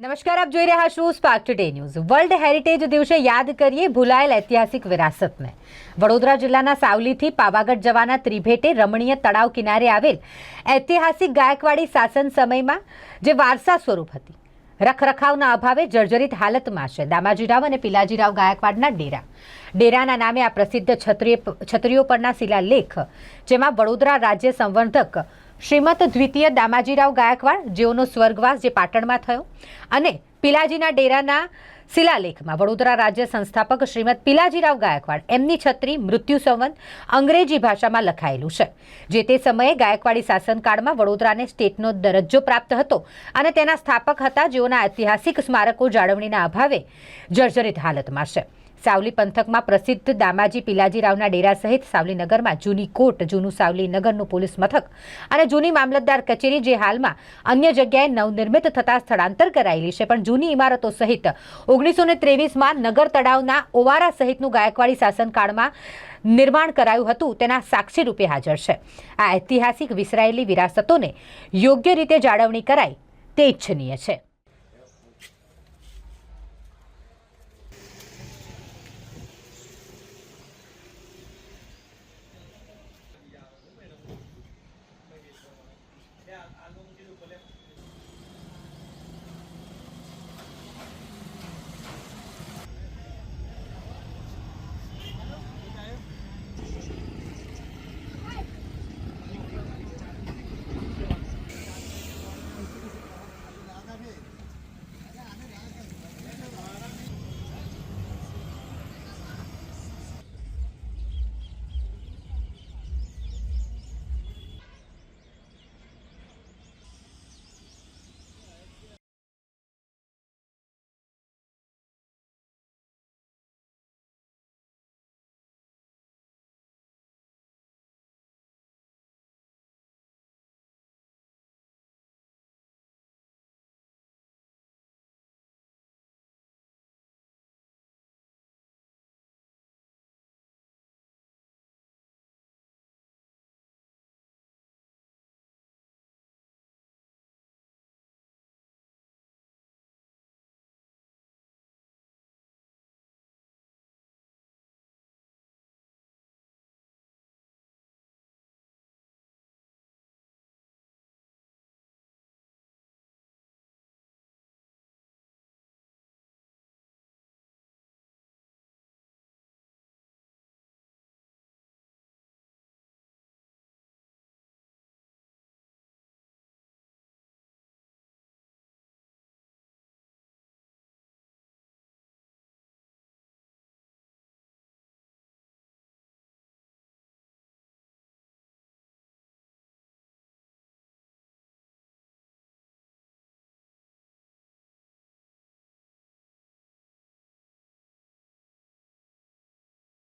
નમસ્કાર, આપ જોઈ રહ્યા છો Spark Today News World Heritage દિવસે યાદ કરીએ ભૂલાયેલ ઐતિહાસિક વિરાસતને. વડોદરા જિલ્લાના સાવલીથી પાવાગઢ જવાના ત્રિભેટે રમણીય તળાવ કિનારે આવેલ ઐતિહાસિક ગાયકવાડી શાસન સમયમાં જે વારસા સ્વરૂપ હતી. રખરખાવના અભાવે જર્જરિત હાલતમાં છે દામાજીરાવ અને પિલાજીરાવ ગાયકવાડના ડેરા. ડેરાના નામે આ પ્રસિદ્ધ છત્રીય છત્રીઓ પરના શિલાલેખ, જેમાં વડોદરા રાજ્ય સંવર્ધક શ્રીમદ દ્વિતીય દામાજીરાવ ગાયકવાડ જેઓનો સ્વર્ગવાસ જે પાટણમાં થયો અને પિલાજીના ડેરાના શિલાલેખમાં વડોદરા રાજ્ય સંસ્થાપક શ્રીમદ પિલાજીરાવ ગાયકવાડ એમની છત્રી મૃત્યુ સંવંત અંગ્રેજી ભાષામાં લખાયેલું છે, જે તે સમયે ગાયકવાડી શાસનકાળમાં વડોદરાને સ્ટેટનો દરજ્જો પ્રાપ્ત હતો અને તેના સ્થાપક હતા જેઓના ઐતિહાસિક સ્મારકો જાળવણીના અભાવે જર્જરિત હાલતમાં છે. સાવલી પંથકમાં પ્રસિદ્ધ દામાજી પિલાજીરાવના ડેરા સહિત સાવલીનગરમાં જૂની કોટ, જૂનું સાવલી નગરનું પોલીસ મથક અને જૂની મામલતદાર કચેરી જે હાલમાં અન્ય જગ્યાએ નવનિર્મિત થતા સ્થળાંતર કરાયેલી છે, પણ જૂની ઇમારતો સહિત ઓગણીસો ને ત્રેવીસમાં નગર તળાવના ઓવારા સહિતનું ગાયકવાડી શાસનકાળમાં નિર્માણ કરાયું હતું. તેના સાક્ષી રૂપે હાજર છે. આ ઐતિહાસિક વિસરાયેલી વિરાસતોને યોગ્ય રીતે જાળવણી કરાય તે ઇચ્છનીય છે.